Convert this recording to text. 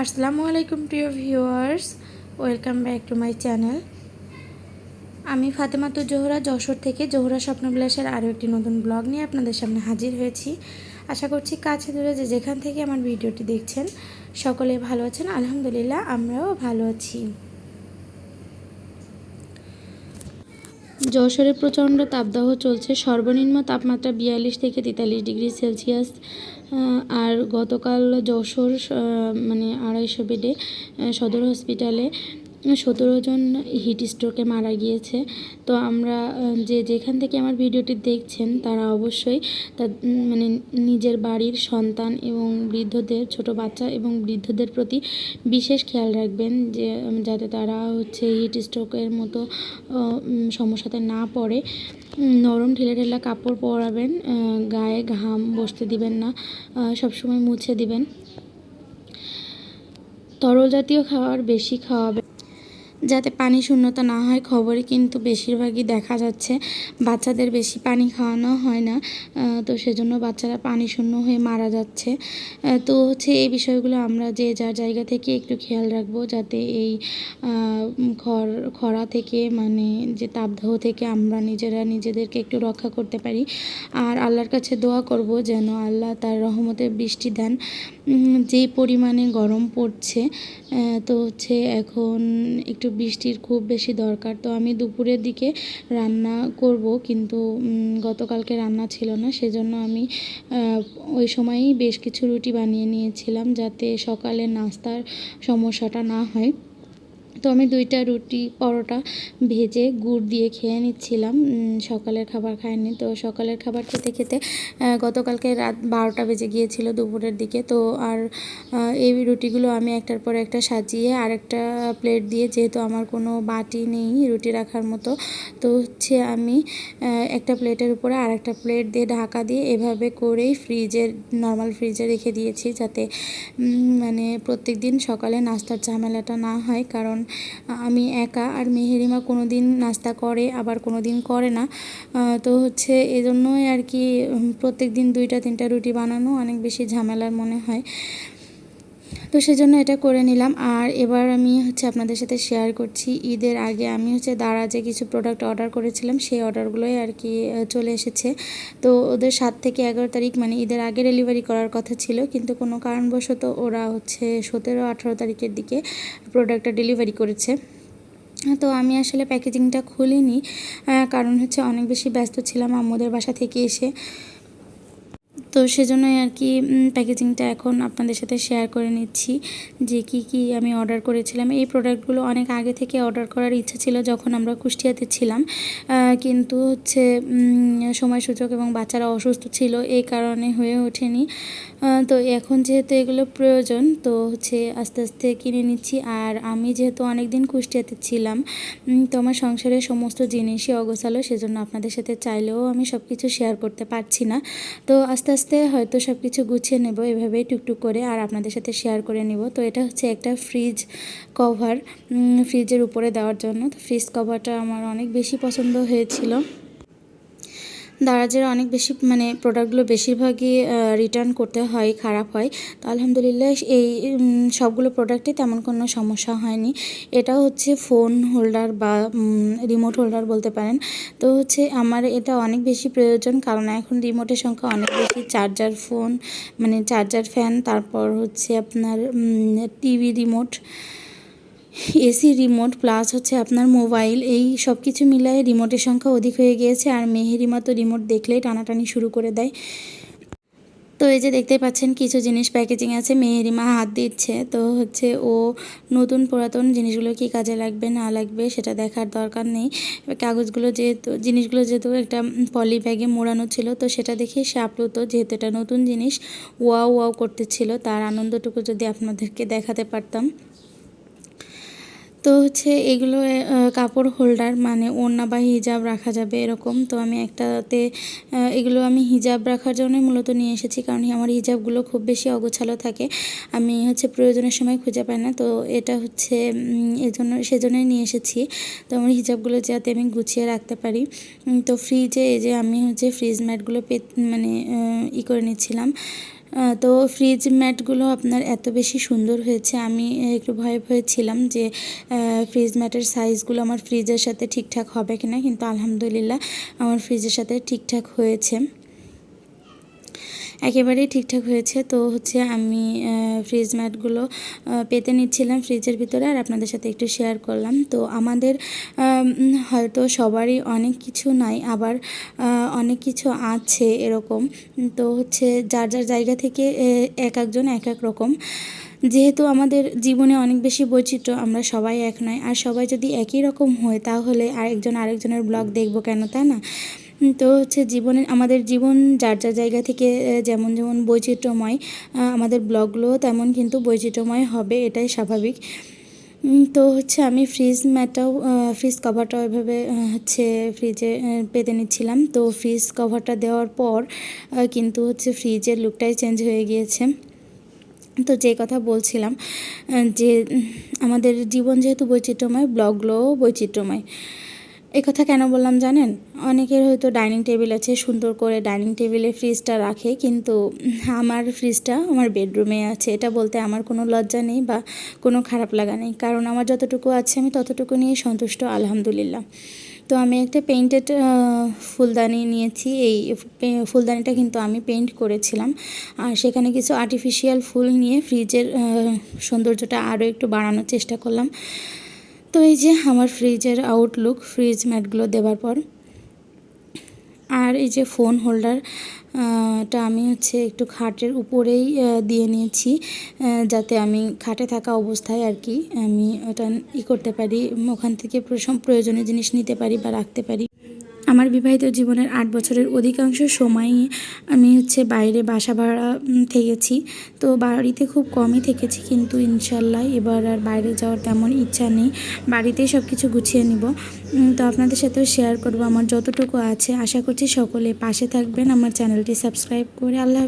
আসসালামু আলাইকুম, প্রিয় viewers. Welcome back to my channel. আমি ফাতেমাতু জোহরা, যশোর থেকে জোহরা স্বপ্নবিলাসের আরও একটি নতুন ব্লগ নিয়ে আপনাদের সামনে হাজির হয়েছি। আশা করছি কাছে দূরে যে যেখান থেকে আমার ভিডিওটি দেখছেন, সকলে ভালো আছেন। আলহামদুলিল্লাহ, আমরাও ভালো আছি। যশোরে প্রচণ্ড তাপদাহ চলছে। সর্বনিম্ন তাপমাত্রা বিয়াল্লিশ থেকে তেতাল্লিশ ডিগ্রি সেলসিয়াস আর গতকাল যশোর মানে আড়াইশো বেডে সদর হসপিটালে সতেরো জন হিট স্ট্রোকে মারা গিয়েছে। তো আমরা, যে যেখান থেকে আমার ভিডিওটি দেখছেন, তারা অবশ্যই তার মানে নিজের বাড়ির সন্তান এবং বৃদ্ধদের, ছোট বাচ্চা এবং বৃদ্ধদের প্রতি বিশেষ খেয়াল রাখবেন যে, যাতে তারা হচ্ছে হিট স্ট্রোকের মতো সমস্যাতে না পড়ে। নরম ঢিলে ঢেলা কাপড় পরাবেন গায়ে ঘাম বসতে দিবেন না সবসময় মুছে দিবেন। তরল জাতীয় খাবার বেশি খাওয়াবে। যাতে পানি শূন্যতা না হয়, খবরে কিন্তু বেশিরভাগই দেখা যাচ্ছে বাচ্চাদের বেশি পানি খাওয়ানো হয় না। তো সেজন্য বাচ্চারা পানি শূন্য হয়ে মারা যাচ্ছে। তো হচ্ছে এই বিষয়গুলো আমরা যে যার জায়গা থেকে একটু খেয়াল রাখব যাতে এই খর, খরা থেকে মানে যে তাপদাহ থেকে আমরা নিজেরা নিজেদেরকে একটু রক্ষা করতে পারি। আর আল্লাহর কাছে দোয়া করব যেন আল্লাহ তার রহমতে বৃষ্টি দেন। যেই পরিমাণে গরম পড়ছে তো হচ্ছে এখন একটু বৃষ্টির খুব বেশি দরকার। তো আমি দুপুরের দিকে রান্না করব, কিন্তু গতকালকে রান্না ছিল না, সেজন্য আমি ওই সময়ই বেশ কিছু রুটি বানিয়ে নিয়েছিলাম যাতে সকালে নাস্তার সমস্যাটা না হয়। তো আমি দুইটা রুটি, পরোটা ভেজে গুড় দিয়ে খেয়ে নিচ্ছিলাম। সকালের খাবার খাইনি। তো সকালের খাবার খেতে খেতে গতকালকে রাত বারোটা বেজে গিয়েছিল দুপুরের দিকে। তো আর এই রুটিগুলো আমি একটার পর একটা সাজিয়ে আরেকটা প্লেট দিয়ে, যেহেতু আমার কোনো বাটি নেই রুটি রাখার মতো, তো হচ্ছে আমি একটা প্লেটের উপরে আরেকটা প্লেট দিয়ে ঢাকা দিয়ে এভাবে করেই ফ্রিজের নর্মাল ফ্রিজে রেখে দিয়েছি যাতে মানে প্রত্যেক দিন সকালে নাস্তার ঝামেলাটা না হয়। কারণ আমি একা আর মেহেরিমা কোনো দিন নাস্তা করে, আবার কোনো দিন করে না। তো হচ্ছে এজন্যই আর কি প্রত্যেক দিন দুইটা, তিনটা রুটি বানানো অনেক বেশি ঝামেলার মনে হয়। তো সেজন্য এটা করে নিলাম। আর এবার আমি হচ্ছে আপনাদের সাথে শেয়ার করছি। ঈদের আগে আমি হচ্ছে দারাজে কিছু প্রোডাক্ট অর্ডার করেছিলাম, সেই অর্ডারগুলোই আর কি চলে এসেছে। তো ওদের সাত থেকে এগারো তারিখ মানে ঈদের আগে ডেলিভারি করার কথা ছিল। কিন্তু কোনো কারণবশত ওরা হচ্ছে সতেরো, আঠারো তারিখের দিকে প্রোডাক্টটা ডেলিভারি করেছে। তো আমি আসলে প্যাকেজিংটা খুলিনি কারণ হচ্ছে অনেক বেশি ব্যস্ত ছিলাম আম্মুদের বাসা থেকে এসে। তো সেজন্যই আর কি প্যাকেজিংটা এখন আপনাদের সাথে শেয়ার করে নিচ্ছি যে কি কি আমি অর্ডার করেছিলাম। এই প্রোডাক্টগুলো অনেক আগে থেকে অর্ডার করার ইচ্ছা ছিল যখন আমরা কুষ্টিয়াতে ছিলাম। কিন্তু হচ্ছে সময় সুযোগ এবং বাচ্চারা অসুস্থ ছিল এই কারণে হয়ে ওঠেনি। তো এখন যেহেতু এগুলো প্রয়োজন, তো হচ্ছে আস্তে আস্তে কিনে নিচ্ছি। আর আমি যেহেতু অনেক দিন কুষ্টিয়াতে ছিলাম তো আমার সংসারের সমস্ত জিনিসই অগোছালো, সেজন্য আপনাদের সাথে চাইলেও আমি সব কিছু শেয়ার করতে পারছি না। তো আস্তে আস্তে হয়তো সব কিছু গুছিয়ে নেব, এভাবেই টুকটুক করে আর আপনাদের সাথে শেয়ার করে নেব। তো এটা হচ্ছে একটা ফ্রিজ কভার ফ্রিজের উপরে দেওয়ার জন্য। তো ফ্রিজ কভারটা আমার অনেক বেশি পছন্দ হয়েছিল। দারাজের অনেক বেশি মানে প্রোডাক্টগুলো বেশিরভাগই রিটার্ন করতে হয়, খারাপ হয়। তো আলহামদুলিল্লাহ এই সবগুলো প্রোডাক্টে তেমন কোনো সমস্যা হয়নি। এটা হচ্ছে ফোন হোল্ডার বা রিমোট হোল্ডার বলতে পারেন। তো হচ্ছে আমার এটা অনেক বেশি প্রয়োজন, কারণ এখন রিমোটের সংখ্যা অনেক বেশি। চার্জার ফোন মানে চার্জার ফ্যান তারপর হচ্ছে আপনার TV remote AC remote plus হচ্ছে আপনার মোবাইল, এই সব কিছু মিলায়ে রিমোটের সংখ্যা অধিক হয়ে গিয়েছে আর মেহেরিমা তো রিমোট দেখলেই টানাটানি শুরু করে দেয়। তো এই যে দেখতে পাচ্ছেন কিছু জিনিস প্যাকেজিং আছে মেহেরিমা হাত দিচ্ছে। তো হচ্ছে ও নতুন পুরাতন জিনিসগুলো কি কাজে লাগবে, না লাগবে সেটা দেখার দরকার নেই। কাগজগুলো যেহেতু, জিনিসগুলো যেহেতু একটা পলি ব্যাগে মোড়ানো ছিল, তো সেটা দেখে সে আপ্লুত, যেহেতু এটা নতুন জিনিস, ওয়াও ওয়াও করতেছিল। তার আনন্দটুকু যদি আপনাদেরকে দেখাতে পারতাম। তো হচ্ছে এগুলো কাপড় হোল্ডার মানে ওড়না বা হিজাব রাখা যাবে এরকম। তো আমি একটাতে এগুলো আমি হিজাব রাখার জন্যই মূলত নিয়ে এসেছি কারণ আমার হিজাবগুলো খুব বেশি অগোছালো থাকে। আমি হচ্ছে প্রয়োজনের সময় খুঁজে পাই না। তো এটা হচ্ছে এজন্য, সেজন্যই নিয়ে এসেছি। তো আমার হিজাবগুলো যাতে আমি গুছিয়ে রাখতে পারি। তো ফ্রিজে এই যে আমি হচ্ছে ফ্রিজ ম্যাটগুলো পে মানে ই করে নিচ্ছিলাম। তো ফ্রিজ ম্যাটগুলো আপনার এত বেশি সুন্দর হয়েছে, আমি একটু ভয়ে ভয়ে ছিলাম যে ফ্রিজ ম্যাটের সাইজগুলো আমার ফ্রিজের সাথে ঠিকঠাক হবে কিনা, কিন্তু আলহামদুলিল্লাহ আমার ফ্রিজের সাথে ঠিকঠাক হয়েছে। একেবারেই ঠিকঠাক হয়েছে। তো হচ্ছে আমি ফ্রিজ ম্যাটগুলো পেতে নিচ্ছিলাম ফ্রিজের ভিতরে আর আপনাদের সাথে একটু শেয়ার করলাম। তো আমাদের হয়তো সবারই অনেক কিছু নাই, আবার অনেক কিছু আছে এরকম। তো হচ্ছে যার যার জায়গা থেকে এক একজন এক এক রকম। যেহেতু আমাদের জীবনে অনেক বেশি বৈচিত্র্য, আমরা সবাই এক নয়। আর সবাই যদি একই রকম হয়, তাহলে আরেকজন আরেকজনের ব্লগ দেখব কেন, তাই না? তো হচ্ছে জীবনে আমাদের জীবন যার যার জায়গা থেকে যেমন যেমন বৈচিত্র্যময় আমাদের ব্লগগুলোও তেমন কিন্তু বৈচিত্র্যময় হবে এটাই স্বাভাবিক। তো হচ্ছে আমি ফ্রিজ ম্যাটাও ফ্রিজ কভারটাও এভাবে আহ, হচ্ছে ফ্রিজে পেতে নিচ্ছিলাম। তো ফ্রিজ কভারটা দেওয়ার পর কিন্তু হচ্ছে ফ্রিজের লুকটাই চেঞ্জ হয়ে গিয়েছে। তো যে কথা বলছিলাম যে আমাদের জীবন যেহেতু বৈচিত্র্যময় ব্লগগুলোও বৈচিত্র্যময়। কথা কেন বললাম জানেন? অনেকের হয়তো ডাইনিং টেবিল আছে, সুন্দর করে ডাইনিং টেবিলে ফ্রিজটা রাখে, কিন্তু আমার ফ্রিজটা আমার বেডরুমে আছে। এটা বলতে আমার কোনো লজ্জা নেই বা কোনো খারাপ লাগা নেই। কারণ আমার যতটুকু আছে, আমি ততটুকু নিয়ে সন্তুষ্ট, আলহামদুলিল্লাহ। তো আমি একটা পেইন্টেড ফুলদানি নিয়েছি। এই ফুলদানিটা কিন্তু আমি পেইন্ট করেছিলাম। আর সেখানে কিছু আর্টিফিশিয়াল ফুল নিয়ে ফ্রিজের সৌন্দর্যটা আরও একটু বাড়ানোর চেষ্টা করলাম। তো এই যে আমার ফ্রিজের আউটলুক ফ্রিজ ম্যাটগুলো দেবার পর, আর এই যে ফোন হোল্ডার টা আমি হচ্ছে একটু খাটের উপরেই দিয়ে নিয়েছি যাতে আমি খাটে থাকা অবস্থায় আর কি আমি ওটা ই করতে পারি, ওখান থেকে প্রয়োজনীয় জিনিস নিতে পারি বা রাখতে পারি। আমার বিবাহিত জীবনের আট বছরের অধিকাংশ সময়ই আমি হচ্ছে বাইরে বাসা ভাড়া থেকেছি। তো বাড়িতে খুব কমই থেকেছি কিন্তু ইনশাল্লাহ এবার আর বাইরে যাওয়ার তেমন ইচ্ছা নেই। বাড়িতেই সব কিছু গুছিয়ে নিব। তো আপনাদের সাথেও শেয়ার করব। আমার যতটুকু আছে। আশা করছি সকলে পাশে থাকবেন। আমার চ্যানেলটি সাবস্ক্রাইব করে আল্লাহ।